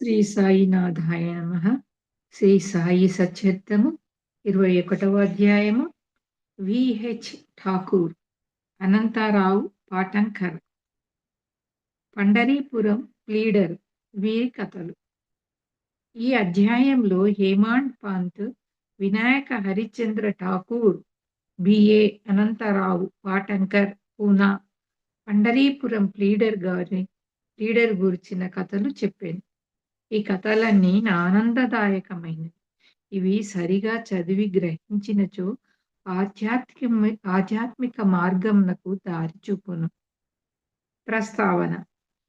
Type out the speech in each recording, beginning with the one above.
శ్రీ సాయినాథాయ నమ. శ్రీ సాయి సచరితము ఇరవై ఒకటవ అధ్యాయము. V H Thakur Anantarao Patankar. Pandharpur pleader వీరి కథలు. ఈ అధ్యాయంలో Hemadpant Vinayak Harishchandra Thakur B A Anantarao Patankar Poona Pandharpur pleader గారి లీడర్ గురించిన కథలు చెప్పాను. ఈ కథలన్నీ ఆనందదాయకమైనవి. ఇవి సరిగా చదివి గ్రహించినచో ఆధ్యాత్మిక ఆధ్యాత్మిక మార్గంనకు దారి చూపును ప్రస్తావన.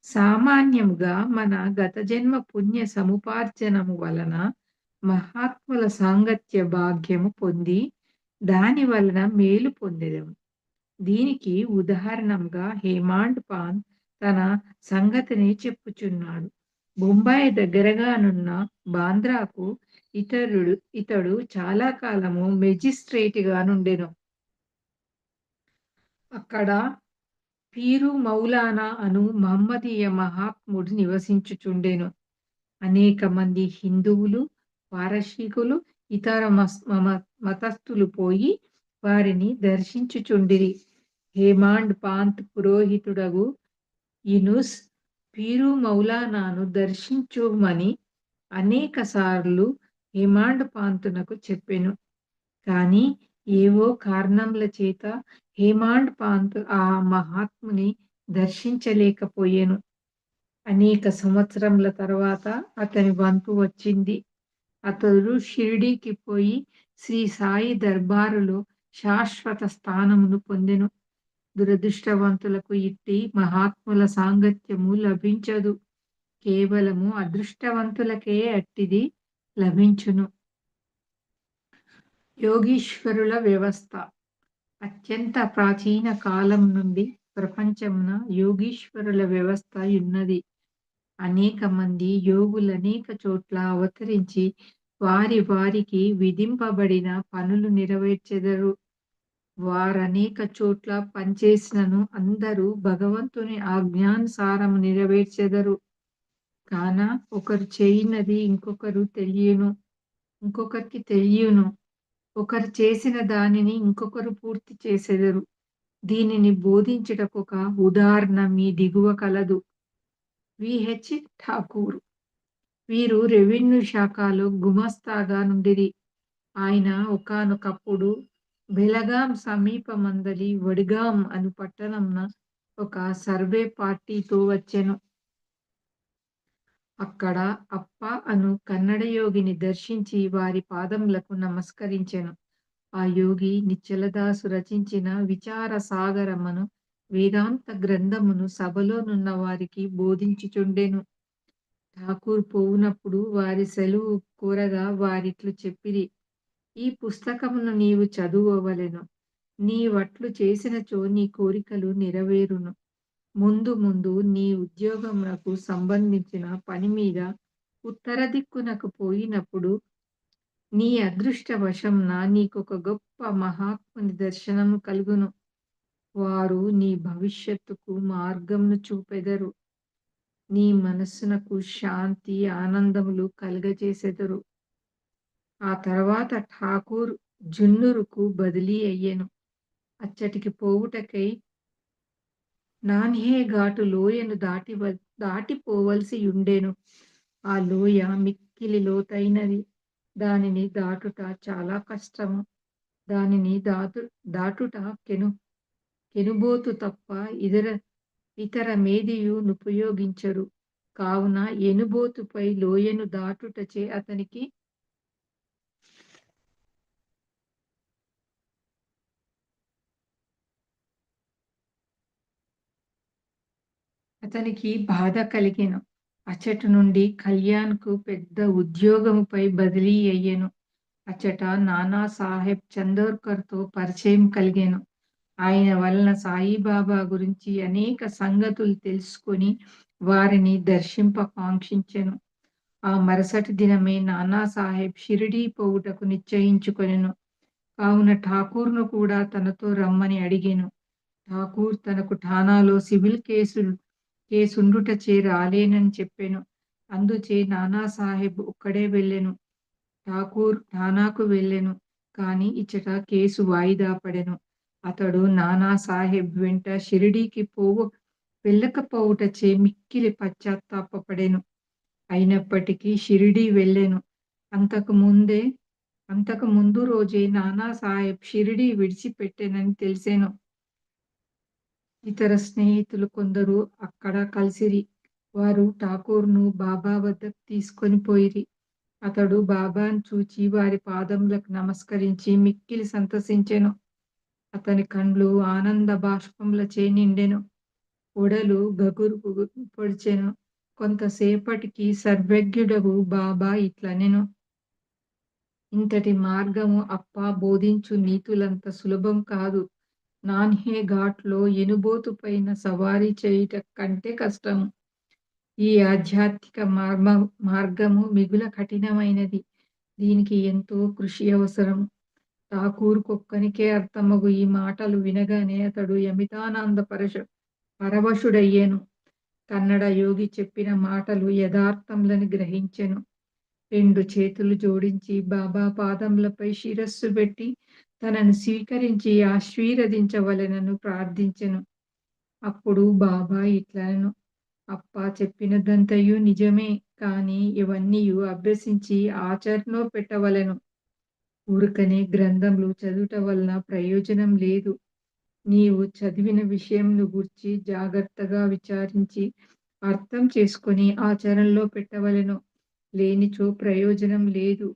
సామాన్యముగా మన గత జన్మ పుణ్య సముపార్జనము వలన మహాత్ముల సాంగత్య భాగ్యము పొంది దాని వలన మేలు పొందేదము. దీనికి ఉదాహరణంగా హేమాండ్ పాన్ తన సంగతిని చెప్పుచున్నాడు. బొంబాయి దగ్గరగానున్న బాంద్రాకు ఇతరుడు ఇతడు చాలా కాలము మెజిస్ట్రేట్గా నుండెను. అక్కడ పీరు మౌలానా అను మహమ్మదీయ మహాత్ముడు నివసించుచుండెను. అనేక మంది హిందువులు పారశీకులు ఇతర మతస్థులు పోయి వారిని దర్శించుచుండిరి. హేమాండ్ పాంత్ పురోహితుడగు ఇనుస్ పీరు మౌలానాను దర్శించుమని అనేక సార్లు హేమాండ్ పాంతునకు చెప్పెను. కానీ ఏవో కారణంల చేత హేమాండ్ పాంత్ ఆ మహాత్ముని దర్శించలేకపోయాను. అనేక సంవత్సరముల తర్వాత అతని వంతు వచ్చింది. అతడు షిరిడీకి పోయి శ్రీ సాయి దర్బారులో శాశ్వత స్థానమును పొందెను. దురదృష్టవంతులకు ఇట్టి మహాత్ముల సాంగత్యము లభించదు. కేవలము అదృష్టవంతులకే అట్టిది లభించును. యోగీశ్వరుల వ్యవస్థ. అత్యంత ప్రాచీన కాలం నుండి ప్రపంచమున యోగీశ్వరుల వ్యవస్థ ఉన్నది. అనేక మంది యోగులు అనేక చోట్ల అవతరించి వారి వారికి విధింపబడిన పనులు నెరవేర్చెదరు. వారనేక చోట్ల పనిచేసినను అందరూ భగవంతుని ఆజ్ఞానుసారం నెరవేర్చెదరు. కాన ఒకరు చేయినది ఇంకొకరు తెలియను ఇంకొకరికి తెలియను. ఒకరు చేసిన దానిని ఇంకొకరు పూర్తి చేసెదరు. దీనిని బోధించుటకొక ఉదాహరణ మీ దిగువ కలదు. V H Thakur. వీరు రెవెన్యూ శాఖలో గుమస్తాగా నుండిరి. ఆయన ఒకనొకప్పుడు బెలగాం సమీపమందలి వడిగాం అను పట్టణంన ఒక సర్వే పార్టీతో వచ్చెను. అక్కడ అప్ప అను కన్నడ యోగిని దర్శించి వారి పాదములకు నమస్కరించెను. ఆ యోగి నిచ్చలదాసు రచించిన విచార సాగరమ్మను వేదాంత గ్రంథమును సభలోనున్న వారికి బోధించుచుండెను. ఠాకూర్ పోవునప్పుడు వారి సెలవు కోరగా వారిట్లు చెప్పిరి. ఈ పుస్తకమును నీవు చదువవలెను. నీ వట్లు చేసినచో నీ కోరికలు నెరవేరును. ముందు ముందు నీ ఉద్యోగమునకు సంబంధించిన పని మీద ఉత్తర దిక్కునకు పోయినప్పుడు నీ అదృష్టవశంన నీకొక గొప్ప మహాత్ముని దర్శనము కలుగును. వారు నీ భవిష్యత్తుకు మార్గంను చూపెదరు. నీ మనస్సునకు శాంతి ఆనందములు కలుగజేసెదరు. ఆ తర్వాత ఠాకూర్ జున్నురుకు బదిలీ అయ్యెను. అచ్చటికి పోవుటకై నాన్హే ఘాటు లోయను దాటి దాటిపోవలసి ఉండేను ఆ లోయ మిక్కిలి లోతైనది. దానిని దాటుట చాలా కష్టము. దానిని దాటు దాటుట కెను కెనుబోతు తప్ప ఇతర ఇతర మేదియు ఉపయోగించరు కావున ఎనుబోతుపై లోయను దాటుటచే అతనికి అతనికి బాధ కలిగెను. అచ్చట నుండి కళ్యాణ్కు పెద్ద ఉద్యోగముపై బదిలీ అయ్యెను. అచ్చట నానా సాహెబ్ చందోర్కర్తో పరిచయం కలిగాను. ఆయన వలన సాయిబాబా గురించి అనేక సంగతులు తెలుసుకొని వారిని దర్శింపకాంక్షించెను ఆ మరుసటి దినమే నానా సాహెబ్ షిరిడీ పోవుటకు నిశ్చయించుకొనెను. కావున ఠాకూర్ను కూడా తనతో రమ్మని అడిగాను. ఠాకూర్ తనకు ఠానాలో సివిల్ కేసులు కేసుండుటచే రాలేనని చెప్పాను అందుచే నానా సాహెబ్ ఒక్కడే వెళ్ళెను. ఠాకూర్ నానాకు వెళ్ళెను. కాని ఇచ్చట కేసు వాయిదా పడెను. అతడు నానా సాహెబ్ వెంట షిరిడీకి పోవ వెళ్ళకపోవుటచే మిక్కిలి పశ్చాత్తాపపడెను. అయినప్పటికీ షిరిడీ వెళ్ళెను. అంతకు ముందే అంతకు ముందు రోజే నానాసాహెబ్ షిరిడీ విడిచిపెట్టెనని తెలిసాను ఇతర స్నేహితులు కొందరు అక్కడ కలిసిరి. వారు ఠాకూర్ను బాబా వద్దకు తీసుకొని పోయిరి. అతడు బాబాను చూచి వారి పాదములకు నమస్కరించి మిక్కిలి సంతసించెను. అతని కండ్లు ఆనంద బాష్పములచే నిండెను. ఒడలు గగురు పొడిచెను. కొంతసేపటికి సర్వజ్ఞుడగు బాబా ఇట్లనెను. ఇంతటి మార్గము అప్ప బోధించు నీతులంత సులభం కాదు. నాన్హే ఘాట్లో ఎనుబోతు పైన సవారీ చేయుట కంటే కష్టము. ఈ ఆధ్యాత్మిక మార్గము మిగుల కఠినమైనది. దీనికి ఎంతో కృషి అవసరం ఠాకూర్కొక్కనికే అర్థమగు ఈ మాటలు వినగానే అతడు యమితానంద పరశ పరవశుడయ్యెను. కన్నడ యోగి చెప్పిన మాటలు యథార్థములని గ్రహించెను. రెండు చేతులు జోడించి బాబా పాదములపై శిరస్సు పెట్టి తనను స్వీకరించి ఆశీర్వదించవలెనని ప్రార్థించెను. అప్పుడు బాబా ఇట్లను అప్ప చెప్పినదంతయు నిజమే కానీ ఇవన్నీయు అభ్యసించి ఆచరణలో పెట్టవలెను. ఊరుకనే గ్రంథములు చదువుట వలన ప్రయోజనం లేదు. నీవు చదివిన విషయంను గూర్చి జాగ్రత్తగా విచారించి అర్థం చేసుకొని ఆచరణలో పెట్టవలెను. లేనిచో ప్రయోజనం లేదు.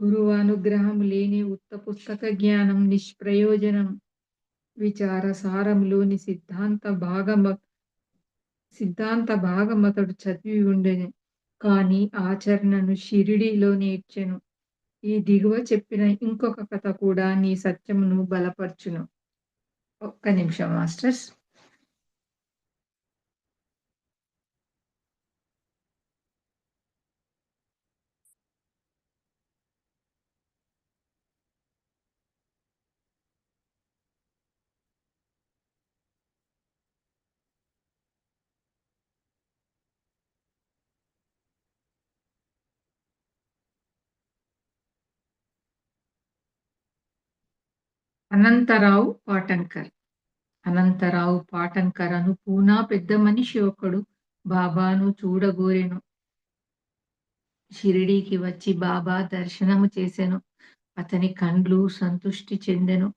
గురువనుగ్రహము లేని ఉత్త పుస్తక జ్ఞానం నిష్ప్రయోజనం. విచార సారంలోని సిద్ధాంత భాగమ సిద్ధాంత భాగమతడు చదివి ఉండేది కానీ ఆచరణను షిరిడీలో నేర్చెను. ఈ దిగువ చెప్పిన ఇంకొక కథ కూడా నీ సత్యమును బలపరచును ఒక్క నిమిషం మాస్టర్స్. అనంతరావు పాటంకర్ అనంతరావు పాటంకర్ అను పూనా పెద్ద మనిషి ఒకడు బాబాను చూడగోరెను. షిరిడీకి వచ్చి బాబా దర్శనము చేసెను. అతని కండ్లు సంతుష్టి చెందెను.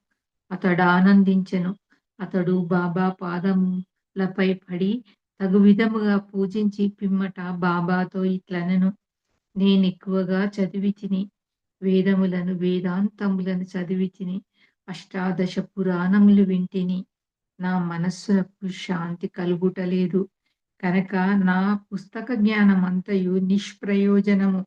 అతడు ఆనందించెను అతడు బాబా పాదములపై పడి తగు విధముగా పూజించి పిమ్మట బాబాతో ఇట్లనెను. నేనెక్కువగా చదివితిని. వేదములను వేదాంతములను చదివితిని. అష్టాదశ పురాణములు వింటిని. నా మనస్సునకు శాంతి కలుగుటలేదు. కనుక నా పుస్తక జ్ఞానమంతయు నిష్ప్రయోజనము.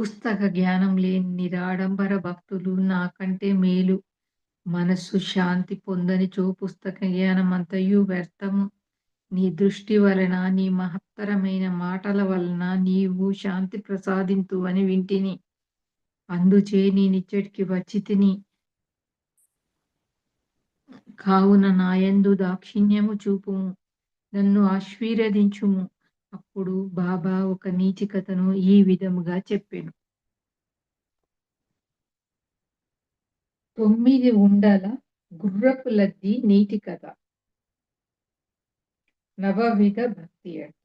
పుస్తక జ్ఞానం లేని నిరాడంబర భక్తులు నాకంటే మేలు. మనస్సు శాంతి పొందనిచో పుస్తక జ్ఞానం అంతయు వ్యర్థము. నీ దృష్టి వలన నీ మహత్తరమైన మాటల వలన నీవు శాంతి ప్రసాదింతువని వింటిని. అందుచే నేనిచ్చటికి వచ్చితిని. కావున నాయందు దాక్షిణ్యము చూపుము. నన్ను ఆశీర్వదించుము. అప్పుడు బాబా ఒక నీతి కథను ఈ విధముగా చెప్పాను తొమ్మిది ఉండల గుర్రపు లద్ది నీతి కథ. నవవిధ భక్తి అట.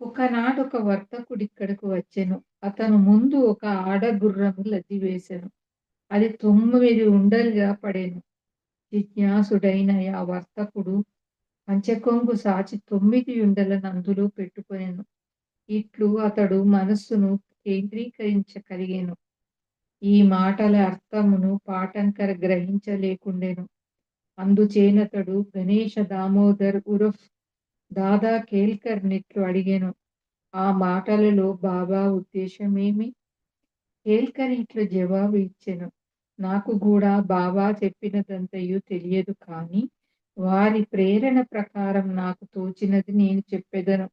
ఒకనాడొక వర్తకుడిక్కడకు వచ్చెను. అతను ముందు ఒక ఆడగుర్రము లద్ది వేసెను. అది తొమ్మిది ఉండలుగా పడెను. జిజ్ఞాసుడైన ఆ వర్తకుడు పంచకొంగు సాచి తొమ్మిది ఉండలను అందులో పెట్టుకొనెను. ఇట్లు అతడు మనస్సును కేంద్రీకరించగలిగాను ఈ మాటల అర్థమును పాటంకర గ్రహించలేకుండెను. అందుచేనతడు గణేష దామోదర్ ఉరఫ్ దాదా కేల్కర్ నిట్లు అడిగాను ఆ మాటలలో బాబా ఉద్దేశమేమి? కేల్కర్ ఇట్లు జవాబు ఇచ్చెను. నాకు కూడా బాబా చెప్పినదంతయు తెలియదు కానీ వారి ప్రేరణ ప్రకారం నాకు తోచినది నేను చెప్పెదను.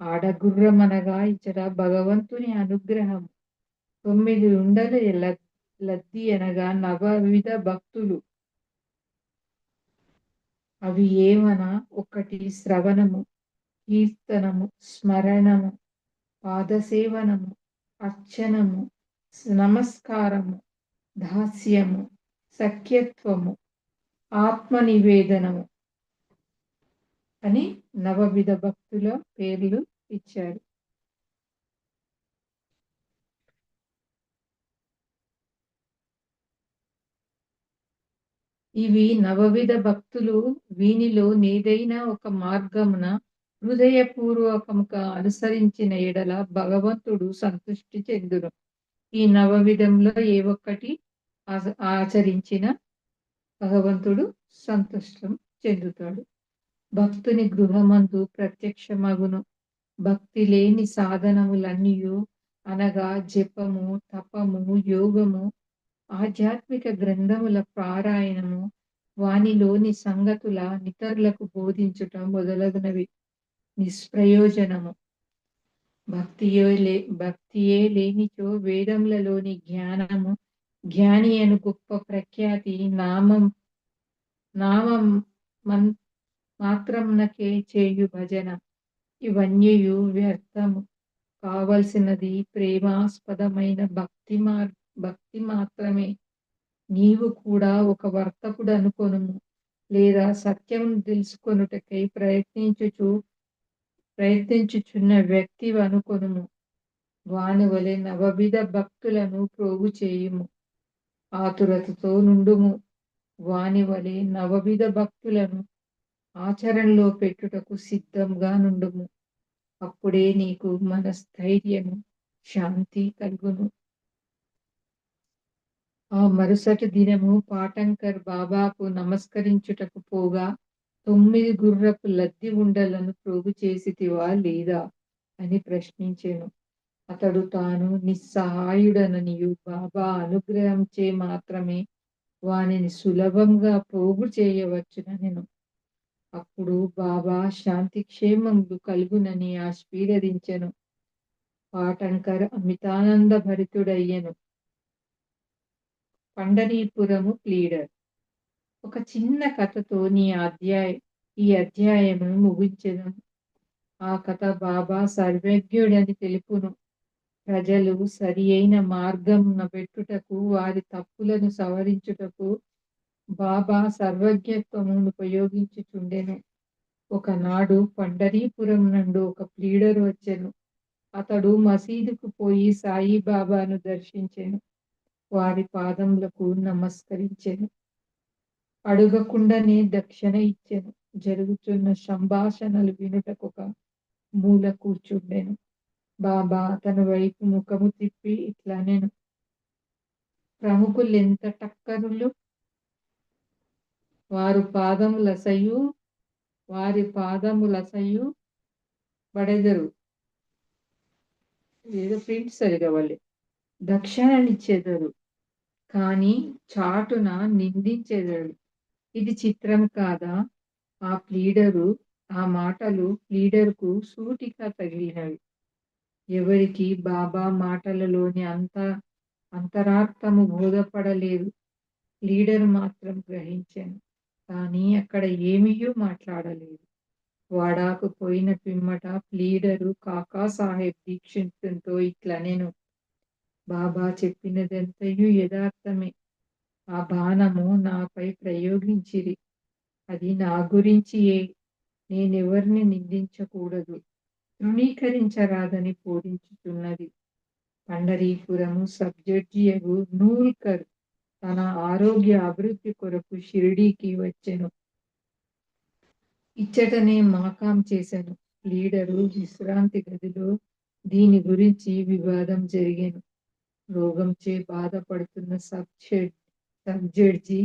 ఆడగుర్రమనగా ఇచ్చట భగవంతుని అనుగ్రహం తొమ్మిది ఉండలు లద్ది అనగా నవవిధ భక్తులు. అవి ఏమన ఒకటి శ్రవణము కీర్తనము స్మరణము పాదసేవనము అర్చనము నమస్కారము దాస్యము సఖ్యత్వము ఆత్మ నివేదనము అని నవవిధ భక్తుల పేర్లు ఇచ్చాడు ఇవి నవవిధ భక్తులు వీనిలో నేదైనా ఒక మార్గమున హృదయపూర్వకముగా అనుసరించిన ఎడల భగవంతుడు సంతృష్టి చెందును. ఈ నవవిధంలో ఏ ఒక్కటి ఆచరించిన భగవంతుడు సంతుష్టం చెందుతాడు. భక్తుని గృహమందు ప్రత్యక్షమగును. భక్తి లేని సాధనములన్నీ అనగా జపము తపము యోగము ఆధ్యాత్మిక గ్రంథముల పారాయణము వానిలోని సంగతుల ఇతరులకు బోధించుట మొదలగునవి. నిష్ప్రయోజనము. భక్తియో లే భక్తియే లేనిచో వేదములలోని జ్ఞానము జ్ఞాని అను గొప్ప ప్రఖ్యాతి నామం నామం మన్ మాత్రంనకే చేయు భజన. ఇవన్నీయు వ్యర్థము. కావలసినది ప్రేమాస్పదమైన భక్తి మార్గం. భక్తి మాత్రమే. నీవు కూడా ఒక వర్తకుడు అనుకొను లేదా సత్యం తెలుసుకొనుటకై ప్రయత్నించుచు ప్రయత్నించుచున్న వ్యక్తి అనుకొను వాని వలె నవవిధ భక్తులను ప్రోగు చేయుము. ఆతురతతో నుండుము. వాని వలె నవవిధ భక్తులను ఆచరణలో పెట్టుటకు సిద్ధంగా నుండుము. అప్పుడే నీకు మనస్థైర్యము శాంతి కలుగును. ఆ మరుసటి దినము పాటంకర్ బాబాకు నమస్కరించుటకు పోగా తొమ్మిది గుర్రపు లద్ది ఉండలను ప్రోగు చేసితివా లేదా అని ప్రశ్నించాను. అతడు తాను నిస్సహాయుడననియు. బాబా అనుగ్రహంచే మాత్రమే వానిని సులభంగా పోగు చేయవచ్చునెను అప్పుడు బాబా శాంతి క్షేమములు కలుగునని ఆశీర్వదించెను. పాటంకర్ అమితానంద భరితుడయ్యను పండరీపురము ప్లీడర్ ఒక చిన్న కథతో నీ అధ్యాయ ఈ అధ్యాయము ముగించను ఆ కథ బాబా సర్వజ్ఞుడని తెలుపును. ప్రజలు సరి అయిన మార్గం పెట్టుటకు వారి తప్పులను సవరించుటకు బాబా సర్వజ్ఞత్వమును ఉపయోగించుచుండెను. ఒకనాడు పండరీపురం నుండి ఒక ప్లీడర్ వచ్చెను. అతడు మసీదుకు పోయి సాయిబాబాను దర్శించెను. వారి పాదములకు నమస్కరించెను. అడగకుండానే దక్షిణ ఇచ్చెను. జరుగుతున్న సంభాషణలు వినుటకొక మూల కూర్చుండెను. బాబా తన వైపు ముఖము తిప్పి ఇట్లా నేను ప్రముఖులు ఎంత టక్కరులు? వారు పాదములసయు వారి పాదములసయు పడెదరు ఏదో ప్రింట్ సరిగా వాళ్ళు దక్షిణనిచ్చేదరు కానీ చాటున నిందించేదరు. ఇది చిత్రం కాదా? ఆ ప్లీడరు ఆ మాటలు ప్లీడర్కు సూటిగా తగిలినవి. ఎవరికి బాబా మాటలలోని అంత అంతరార్థము బోధపడలేదు. లీడర్ మాత్రం గ్రహించాను. కానీ అక్కడ ఏమీయూ మాట్లాడలేదు. వాడాకు పోయిన పిమ్మట లీడరు కాకా సాహెబ్ దీక్షితులతో ఇట్లా నేను బాబా చెప్పినదంతయు యథార్థమే. ఆ బాణము నాపై ప్రయోగించిరి. అది నా గురించి నేనెవరిని నిందించకూడదు. తృణీకరించరాదని బోధించుతున్నది పండరీపురము సబ్జడ్జియగు నూల్కర్ తన ఆరోగ్య అభివృద్ధి కొరకు షిరిడీకి వచ్చెను. ఇచ్చటనే మాకాం చేశాను లీడరు విశ్రాంతి గదిలో దీని గురించి వివాదం జరిగాను. రోగంచే బాధపడుతున్న సబ్ సబ్ జడ్జి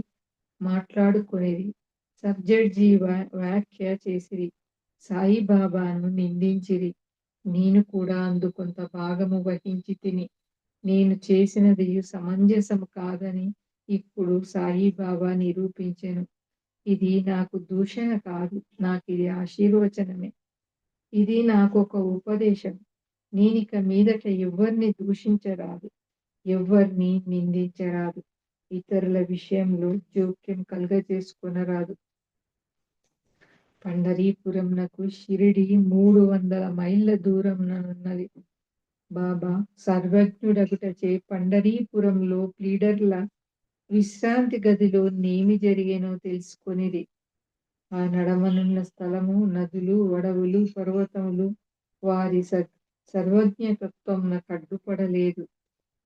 మాట్లాడుకునేది. సబ్జడ్జి వ్యాఖ్య చేసిరి. సాయిబాబాను నిందించిరి. నేను కూడా అందు కొంత భాగము వహించి తిని నేను చేసినది సమంజసము కాదని ఇప్పుడు సాయిబాబా నిరూపించెను. ఇది నాకు దూషణ కాదు నాకు ఇది ఆశీర్వచనమే. ఇది నాకు ఒక ఉపదేశం. నేనిక మీదట ఎవరిని దూషించరాదు. ఎవరిని నిందించరాదు ఇతరుల విషయంలో జోక్యం కలుగజేసుకునరాదు పండరీపురంనకు షిరిడి మూడు వందల మైళ్ళ దూరంననున్నది. బాబా సర్వజ్ఞుడగుటచే పండరీపురంలో ప్లీడర్ల విశ్రాంతి గదిలో నేమి జరిగేనో తెలుసుకొనిరి. ఆ నడమనున్న స్థలము నదులు, వడవులు పర్వతములు వారి సర్వజ్ఞతత్వంన కడ్డుపడలేదు.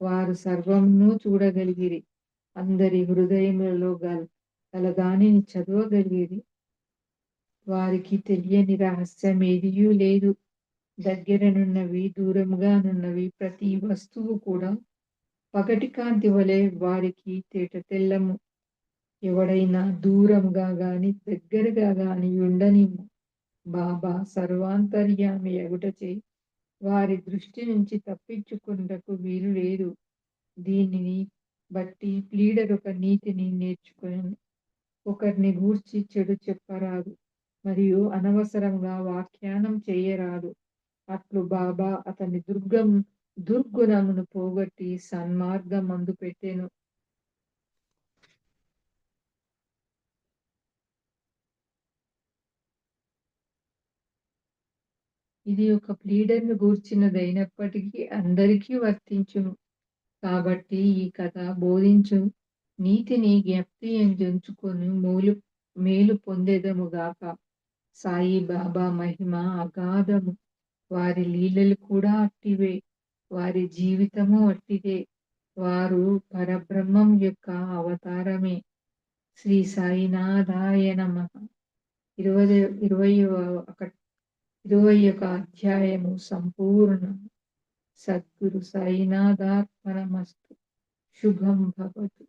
వారు సర్వమును చూడగలిగిరి. అందరి హృదయములలో గలదానిని చదవగలిగేది వారికి తెలియని రహస్యం ఏదియూ లేదు. దగ్గరనున్నవి, దూరంగానున్నవి ప్రతి వస్తువు కూడా పగటి కాంతి వలె వారికి తేటతెల్లము. ఎవడైనా దూరంగా గాని దగ్గరగా గాని యుండనిమ్ము. బాబా సర్వాంతర్యామి యగుటచే వారి దృష్టి నుంచి తప్పించుకుంటకు వీలు లేదు. దీనిని బట్టి ప్లీడరొక నీతిని నేర్చుకుని ఒకరిని గూర్చి చెడు చెప్పరాదు మరియు అనవసరంగా వ్యాఖ్యానం చేయరాదు. అట్లు బాబా అతని దుర్గం దుర్గుణమును పోగొట్టి సన్మార్గమందు పెట్టెను. ఇది ఒక ప్లీడర్ను గూర్చినదైనప్పటికీ అందరికీ వర్తించును. కాబట్టి ఈ కథ బోధించు నీతిని జ్ఞప్తి ఎంచుకొని మూలు మేలు పొందేదముగాక సాయి బాబా మహిమ అగాధము. వారి లీలలు కూడా అట్టివే. వారి జీవితము అట్టిదే. వారు పరబ్రహ్మం యొక్క అవతారమే. శ్రీ సాయినాథాయ ఇరవై ఇరవయ్యొక అధ్యాయము సంపూర్ణము. సద్గురు సాయినాథార్పణమస్తు. శుభం భవతు.